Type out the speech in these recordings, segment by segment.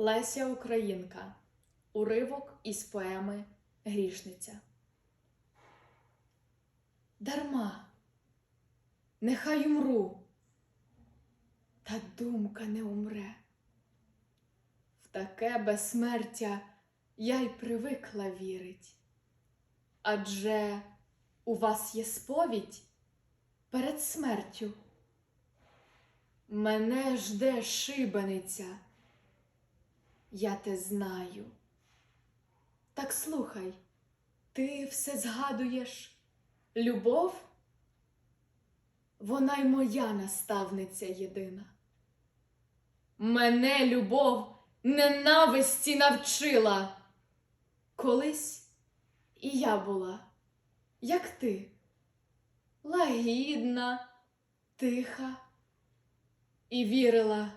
Леся Українка. Уривок із поеми Грішниця. Дарма, нехай умру, та думка не умре. В таке безсмертя я й привикла вірить. Адже у вас є сповідь перед смертю. Мене жде шибениця, я те знаю. Так слухай, ти все згадуєш любов? Вона й моя наставниця єдина. Мене любов ненависті навчила. Колись і я була, як ти, лагідна, тиха і вірила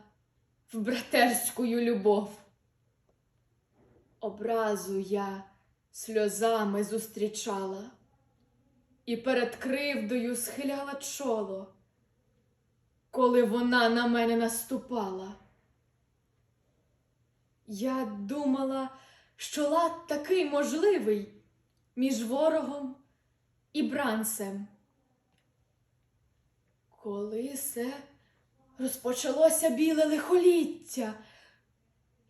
в братерську любов. Образу я сльозами зустрічала і перед кривдою схиляла чоло, коли вона на мене наступала. Я думала, що лад такий можливий між ворогом і бранцем. Коли се розпочалося біле лихоліття,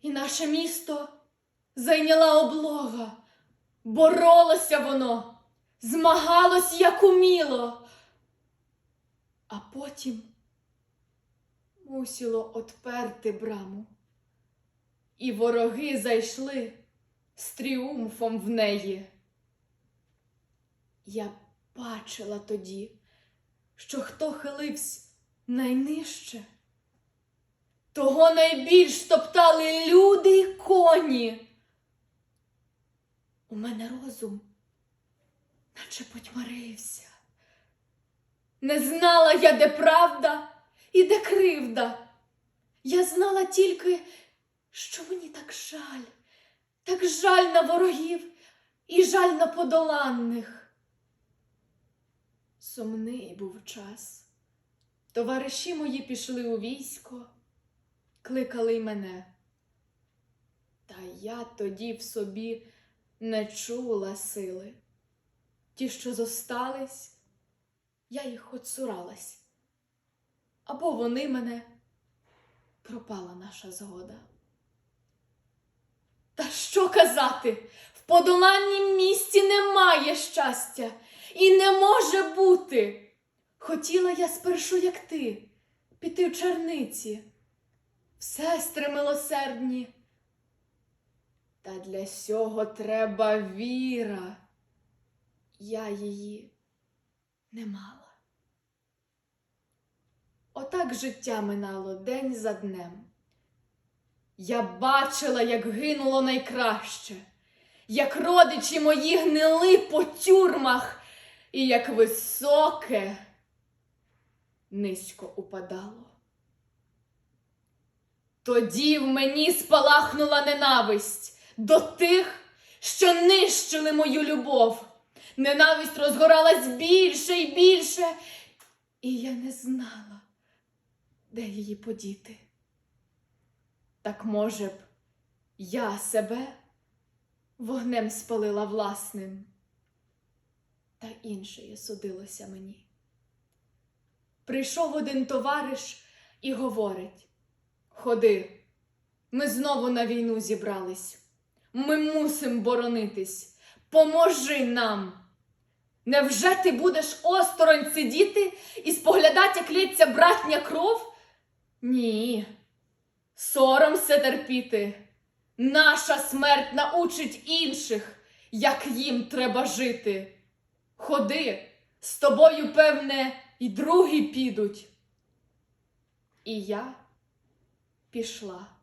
і наше місто зайняла облога, боролося воно, змагалось, як уміло, а потім мусило отперти браму, і вороги зайшли з тріумфом в неї. Я бачила тоді, що хто хилився найнижче, того найбільш топтали люди й коні. У мене розум, наче потьмарився. Не знала я, де правда і де кривда. Я знала тільки, що мені так жаль, так жаль на ворогів і жаль на подоланних. Сумний був час. Товариші мої пішли у військо, кликали й мене. Та я тоді в собі не чула сили. Ті, що зостались, я їх оцуралась. Або вони мене пропала наша згода. Та що казати? В подоланнім місті немає щастя і не може бути. Хотіла я спершу, як ти, піти в черниці, в сестри милосердні. Та для сього треба віра. Я її не мала. Отак життя минало день за днем. Я бачила, як гинуло найкраще, як родичі мої гнили по тюрмах, і як високе низько упадало. Тоді в мені спалахнула ненависть до тих, що нищили мою любов. Ненависть розгоралась більше і більше, і я не знала, де її подіти. Так, може б, я себе вогнем спалила власним, та інше судилося мені. Прийшов один товариш і говорить: Ходи, ми знову на війну зібрались. Ми мусим боронитись. Поможи нам. Невже ти будеш осторонь сидіти і споглядати, як лється братня кров? Ні. Сором все терпіти. Наша смерть научить інших, як їм треба жити. Ходи, з тобою, певне, і другі підуть. І я пішла.